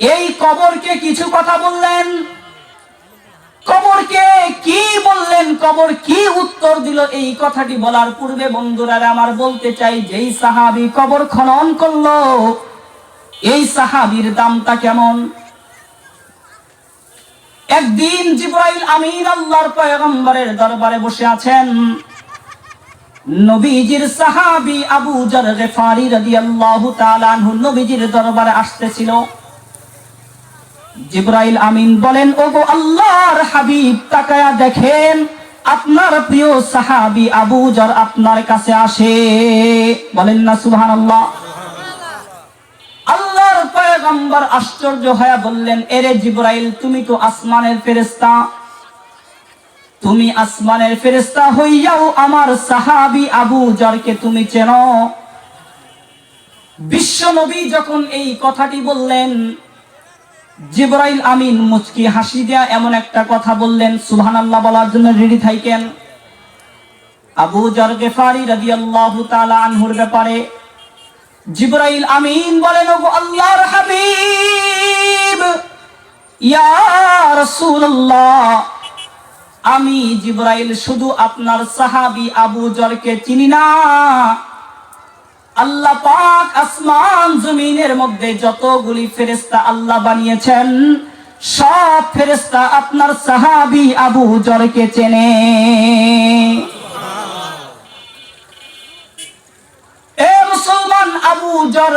এই কবরকে কিছু কথা বললেন? কবরকে কি বললেন? কবর কি উত্তর দিল? এই কথাটি বলার পূর্বে বন্ধুরা, আমার বলতে চাই, যেই সাহাবি কবর খনন করল, এই সাহাবির দামটা কেমন? একদিন জিব্রাইল আমিন আল্লাহর পয়গম্বরের দরবারে বসে আছেন। নবীজির সাহাবী আবু জার গেফারি রাদিয়াল্লাহু তাআলা নবীজির দরবারে আসতেছিল। জিব্রাইল আমিন বলেন, ওগো আল্লাহর হাবিব, তাকায়া দেখেন, আপনার প্রিয় সাহাবী আবু জার আপনার কাছে আসে। বলেন না, সুবহানাল্লাহ। আল্লাহর পয়গম্বর আশ্চর্য হয়ে বললেন, এরে জিব্রাইল, তুমি তো আসমানের ফেরেশতা। তুমি আসমানের ফেরেশতা হইয়াও আমার সাহাবী আবু জারকে তুমি চেনো। বিশ্ব নবী যখন এই কথাটি বললেন জিব্রাইল আমিন মুচকি হাসি দেয়া এমন একটা কথা বললেন, সুবহানাল্লাহ বলার জন্য রেডি থাকেন আবু জার গেফারি রাদিয়াল্লাহু তাআলা আনহুর ব্যাপারে জিব্রাইল আমিন বলেন, ওগো আল্লাহর হাবিব, ইয়া রাসূলুল্লাহ, আমি জিব্রাইল শুধু আপনার সাহাবী আবু জরকে চিনি না। আল্লাহ পাক আসমান জমিনের মধ্যে যতগুলি ফেরেস্তা আল্লাহ বানিয়েছেন, সব ফেরেস্তা আপনার সাহাবি আবু জরকে চেনে। এ মুসলমান আবু জর